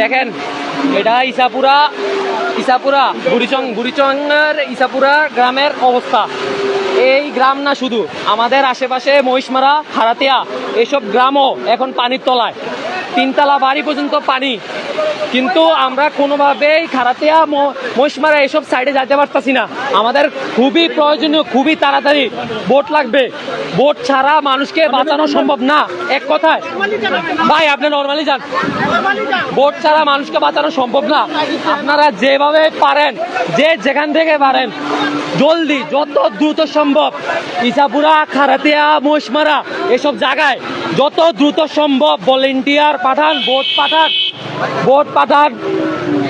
দেখেন, এটা ইসাপুরা ইসাপুরা বুড়িচং বুড়িচংয়ের ইসাপুরা গ্রামের অবস্থা। এই গ্রাম না শুধু, আমাদের আশেপাশে মহিষমারা, হারাতিয়া, এসব গ্রামও এখন পানির তলায়। তিনতলা বাড়ি পর্যন্ত পানি কিন্তু আমরা কোনোভাবেই খারাতিয়া মহিষমারা এসব সাইডে যেতে পারতাছি না। আমাদের খুবই প্রয়োজনীয় খুবই তাড়াতাড়ি বোট লাগবে। বোট ছাড়া মানুষকে বাঁচানো সম্ভব না। এক কথায়। ভাই আপনি নর্মালি যান। বোট ছাড়া মানুষকে বাঁচানো সম্ভব না। আপনারা যেভাবে পারেন যে যেখান থেকে পারেন জলদি যত দ্রুত সম্ভব ইসাপুরা খারাতিয়া মহিষমারা এসব জায়গায় যত দ্রুত সম্ভব ভলেন্টিয়ার পাঠান বোট পাঠান বোট পাঠান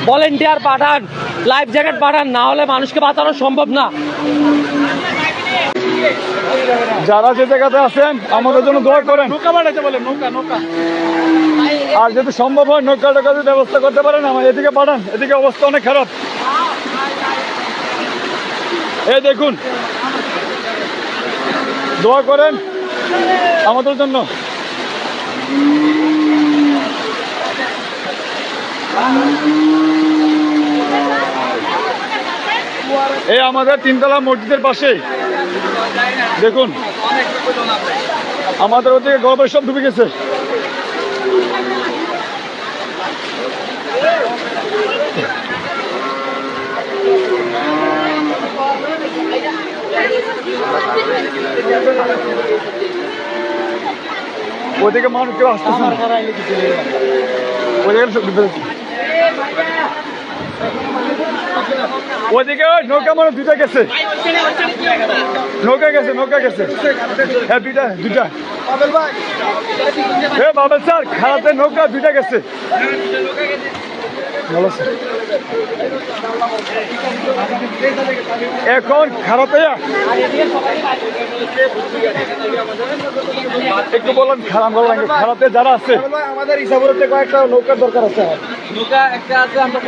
ভলেন্টিয়ার পাঠান লাইফ জ্যাকেট পাঠান না হলে মানুষকে বাঁচানো সম্ভব না। যারা যে জায়গাতে আছেন আমাদের জন্য দোয়া করেন। নৌকা বাড়াইতে বলে নৌকা নৌকা। আর যদি সম্ভব হয় নৌকা টোকা যদি ব্যবস্থা করতে পারেন আমার এদিকে পাঠান এদিকে অবস্থা অনেক খারাপ। এই দেখুন দোয়া করেন আমাদের জন্য। এই আমাদের তিনতলা মসজিদের পাশে। দেখুন। আমাদের ওদিকে গল্পের সব ডুবে গেছে। ওদিকে মানুষ কেউ আসতেছে না। ওই নৌকা মানুষ দুইটা গেছে। নৌকা গেছে নৌকা গেছে। হ্যাঁ দুইটা দুইটা। এ বাবা স্যার খেলাতে নৌকা দুইটা গেছে। ভালো এখন খারাপে একটু বললাম খারাপ ভালো লাগে। খারাপে যারা আছে। আমাদের ইসাপুরতে কয়েকটা নৌকার দরকার আছে। নৌকা একটা আছে আমরা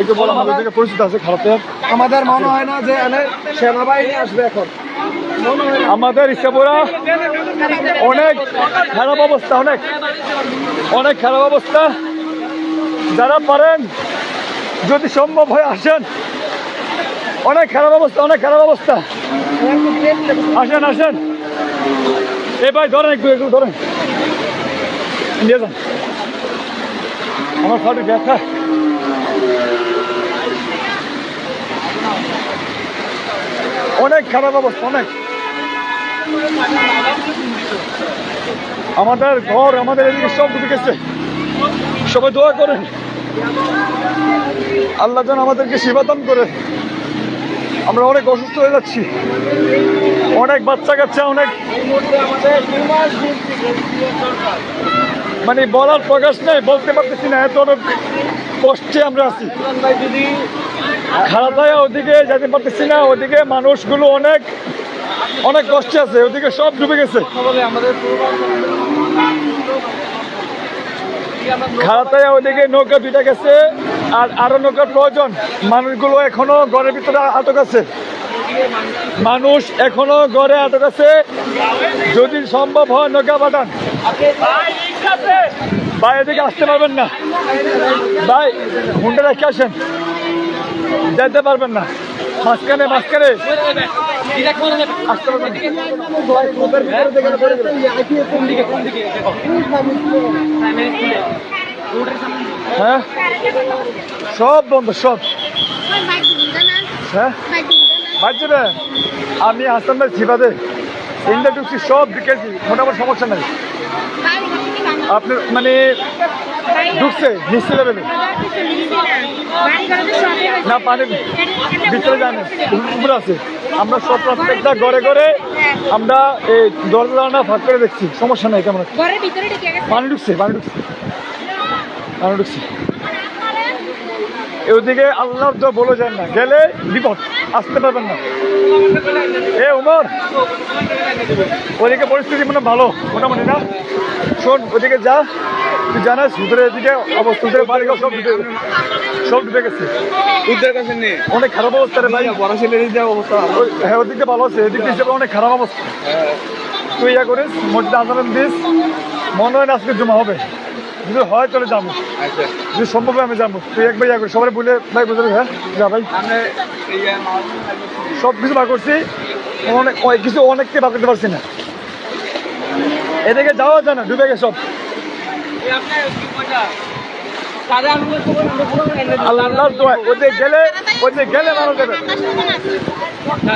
একটু বললাম আমাদের দিকে পরিচিত আছে খারাপে। আমাদের মনে হয় না যে এনে সেনাবাহিনী আসবে এখন। আমাদের ইচ্ছাপুরা অনেক খারাপ অবস্থা, অনেক অনেক খারাপ অবস্থা। যারা পারেন, যদি সম্ভব হয় আসেন। অনেক খারাপ অবস্থা, অনেক খারাপ অবস্থা। আসেন আসেন। এ ভাই, ধরেন একটু একটু ধরেন। নিয়ে আমার খাটি ব্যথা। অনেক খারাপ অবস্থা, অনেক। আমাদের ঘর, আমাদের এদিকে সব ডুবে গেছে। সবাই দোয়া করেন। আল্লাহ যেন আমাদেরকে সেবাদান করে। আমরা অনেক অসুস্থ হয়ে যাচ্ছি। অনেক বাচ্চা কাচ্চা, অনেক মানে বলার প্রকাশ নেই, বলতে পারতেছি না, এত অনেক কষ্টে আমরা আছি। খারাপায় ওদিকে যেতে পারতেছি না, ওদিকে মানুষগুলো অনেক অনেক কষ্টে আছে, ওদিকে সব ডুবে গেছে। খারাপায় ওদিকে নৌকা দুইটা গেছে, আর আরও নৌকার প্রয়োজন। মানুষগুলো এখনও ঘরের ভিতরে আটক আছে। মানুষ এখনও ঘরে আটক আছে। যদি সম্ভব হয় নৌকা পাঠান। ভাই, এদিকে আসতে পারবেন না। ভাই, হুন্ডা রেখে আসেন। যেতে পারবেন না। মাঝখানে মাঝখানে। হ্যাঁ? সব বন্ধ, সব। হ্যাঁ? আমি হাসান ভাই সিবাদে ইন্ডিয়া ঢুকছি সব বিকেছি মোটামুটি সমস্যা নেই। আপনার মানে ঢুকছে নিশ্চয় লেভেলে না, পানি ভিতরে জানে উপরে আছে। আমরা সব প্রত্যেকটা ঘরে ঘরে আমরা এই দরজা জানা ফাঁক করে দেখছি। সমস্যা নাই কেমন পানি ঢুকছে পানি ঢুকছে। পানি ঢুকছে। ওদিকে আল্লাহ তো বলে যান না গেলে বিপদ আসতে পারবেন না। এ উমর ওদিকে পরিস্থিতি মানে ভালো মোটামুটি না? শোন ওদিকে যা তুই জানাস ভিতরে এদিকে অবস্থা ভিতরে বাড়ি সব ডুবে সব ডুবে গেছে। অনেক খারাপ অবস্থা রে ভাই। বড় ছেলের অবস্থা হ্যাঁ ওদিকে ভালো আছে এদিকে হিসেবে অনেক খারাপ অবস্থা। তুই ইয়া করিস মসজিদে আন্দোলন দিস মনে হয় আজকে জমা হবে। যদি হয় তাহলে যাব। যদি সম্ভব হয় আমি যাব। তুই একবার ইয়া করিস সবাই বলে ভাই বুঝলি হ্যাঁ? যা ভাই। সব কিছু বার করছি। অনেক অনেক কিছু অনেককে বার করতে পারছি না। এদিকে যাওয়া যায় না ডুবে গেছে সব। ওদিকে গেলে ওদিকে গেলে মারা যাবেন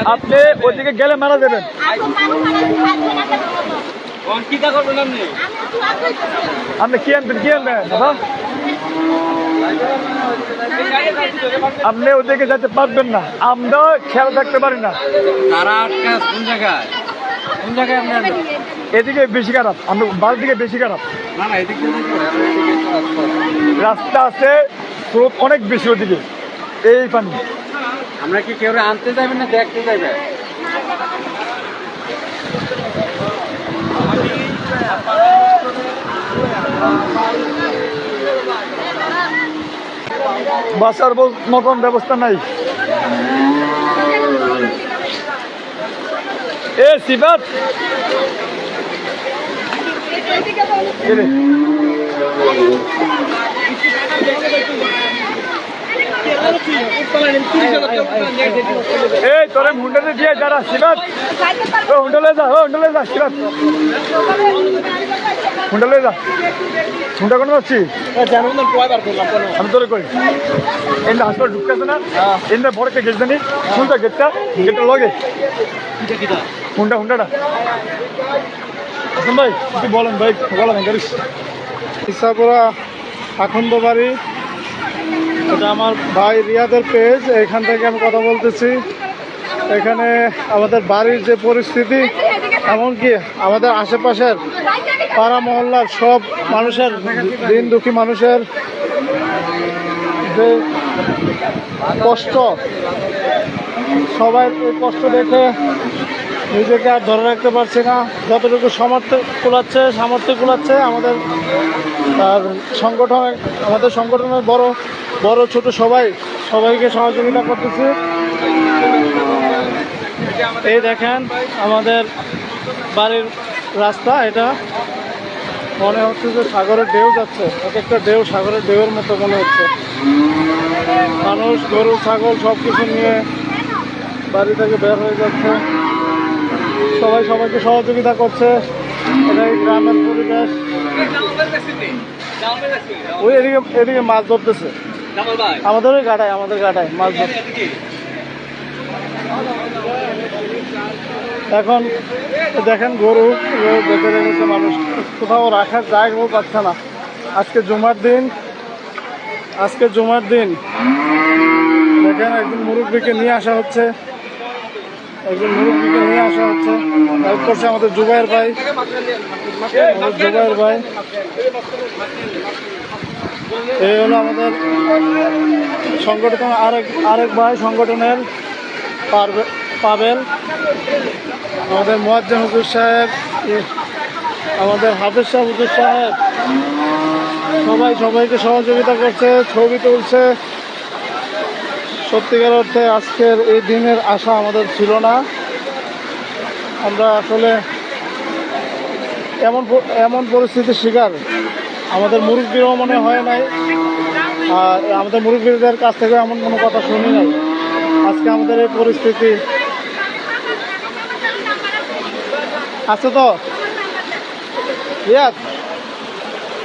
আপনি ওদিকে গেলে মারা যাবেন। আপনি? কি আনবেন কি আনবেন বাবা? আপনি ওদিকে যেতে পারবেন না। আমরা খেয়াল থাকতে পারি না। তারা আটকা কোন জায়গায়? কোন জায়গায় আপনি এদিকে বেশি খারাপ আমরা বাড়ির দিকে বেশি খারাপ। না না এদিক রাস্তা আছে। রাস্তা আছে স্রোত অনেক বেশি ওদিকে। এই পানি। আমরা কি কেউ আনতে যাবেন না দেখতে যাবেন? বাসার মতন ব্যবস্থা নাই। এ সিবাত। এই, তোরে হুন্ডাতে দিয়ে যারা সিবাত ও হুন্ডালে যা, ও হুন্ডালে যা সিবাত হুন্ডালে যা। হুন্ডা কোনো যাচ্ছি? আমি তোরে কই। এন্ড হাসপাতাল ঢুকতেছে না? এন্ড বড় একটা গেট জানি গেটটা? গেটটা লগে। হুন্ডা হুন্ডাটা ভাই কিছু বলেন ভাই, বলেন গাড়ি। ইসাপুরা আখন্দ বাড়ি এটা আমার ভাই রিয়াদের পেজ এখান থেকে আমি কথা বলতেছি। এখানে আমাদের বাড়ির যে পরিস্থিতি, এমনকি আমাদের আশেপাশের পাড়া মহল্লার সব মানুষের, দিন দুঃখী মানুষের যে কষ্ট, সবাই কষ্ট দেখে নিজেকে আর ধরে রাখতে পারছি না। যতটুকু সামর্থ্য কুলাচ্ছে সামর্থ্য কুলাচ্ছে আমাদের, আর সংগঠন, আমাদের সংগঠনের বড় বড়, ছোট সবাই, সবাইকে সহযোগিতা করতেছে। এই দেখেন আমাদের বাড়ির রাস্তা এটা। মনে হচ্ছে যে সাগরের ঢেউ যাচ্ছে, এক একটা ঢেউ সাগরের ঢেউয়ের মতো মনে হচ্ছে। মানুষ, গরু, ছাগল সব কিছু নিয়ে বাড়ি থেকে বের হয়ে যাচ্ছে। সবাই সবাইকে সহযোগিতা করছে। এটাই গ্রামের পরিবেশ। ওই এদিকে এদিকে মাছ ধরতেছে। আমাদের ওই গাটায় আমাদের গাটায় মাছ এখন দেখেন গরু বেঁধে মানুষ। কোথাও রাখার জায়গাও পাচ্ছে না। আজকে জুমার দিন আজকে জুমার দিন। দেখেন একজন মুরব্বীকে নিয়ে আসা হচ্ছে। একজন মুরব্বীকে নিয়ে আসা হচ্ছে। হেল্প করছে আমাদের জুবাইয়ের ভাই। জুবাইয়ের ভাই। এই হলো আমাদের সংগঠন, আরেক আরেক ভাই সংগঠনের পাবেল। আমাদের মোয়াজ্জেম হুজুর সাহেব আমাদের হাফেজ সাহেব হুজুর সাহেব, সবাই সবাইকে সহযোগিতা করছে, ছবি তুলছে। সত্যিকার অর্থে আজকের এই দিনের আশা আমাদের ছিল না। আমরা আসলে এমন এমন পরিস্থিতির শিকার। আমাদের মুরব্বীরও মনে হয় নাই। আর আমাদের মুরব্বীদের কাছ থেকে এমন কোনো কথা শুনি নাই। আজকে আমাদের এই পরিস্থিতি। আছে তো? রিয়াদ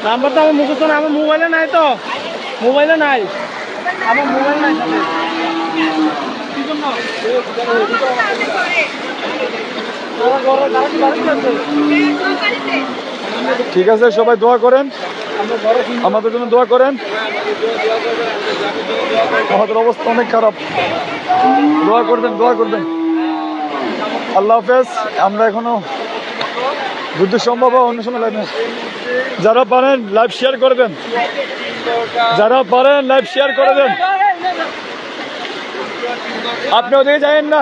নাম্বারটা আমার মুখস্থ না আমার মোবাইলে নাই তো? মোবাইলে নাই। আমার মোবাইল নাই। তারা ঘরে- তারা কি বাড়িতে আছে? ঠিক আছে, সবাই দোয়া করেন। আমাদের জন্য দোয়া করেন। আমাদের অবস্থা অনেক খারাপ। দোয়া করবেন দোয়া করবেন। আল্লাহ হাফেজ, আমরা এখনও যুদ্ধ সম্ভব হয়, অন্য সময় যারা পারেন, লাইভ শেয়ার করবেন। যারা পারেন, লাইভ শেয়ার করে দেন আপনি ওদিকে যাবেন না।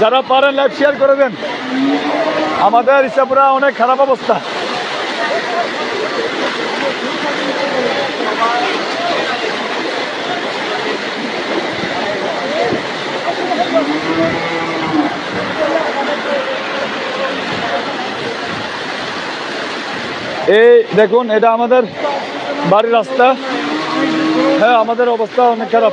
যারা পারেন, লাইভ শেয়ার করে দেন আমাদের ইসাপুরা অনেক খারাপ অবস্থা। এই দেখুন, এটা আমাদের বাড়ির রাস্তা। হ্যাঁ আমাদের অবস্থা অনেক খারাপ।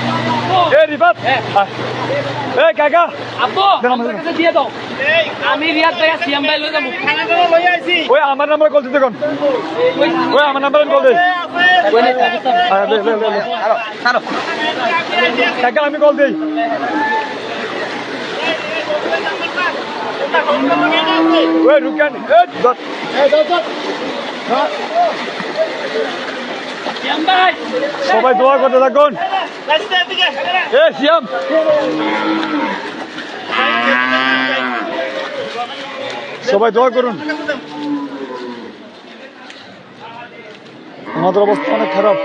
আব্বু। আমার কাছে দিয়ে দাও। আমি রিয়াদ ভাই লই যাব। ওই আমার নাম্বার কল দিতে কোন? ওই আমার নাম্বার কল দে। হ্যাঁ। কাকা আমি কল দেই। ওই রুকান এই দত সিয়াম ভাই সবাই দোয়া করতে থাকুন। এ সবাই দোয়া করুন। আমাদের অবস্থা অনেক খারাপ।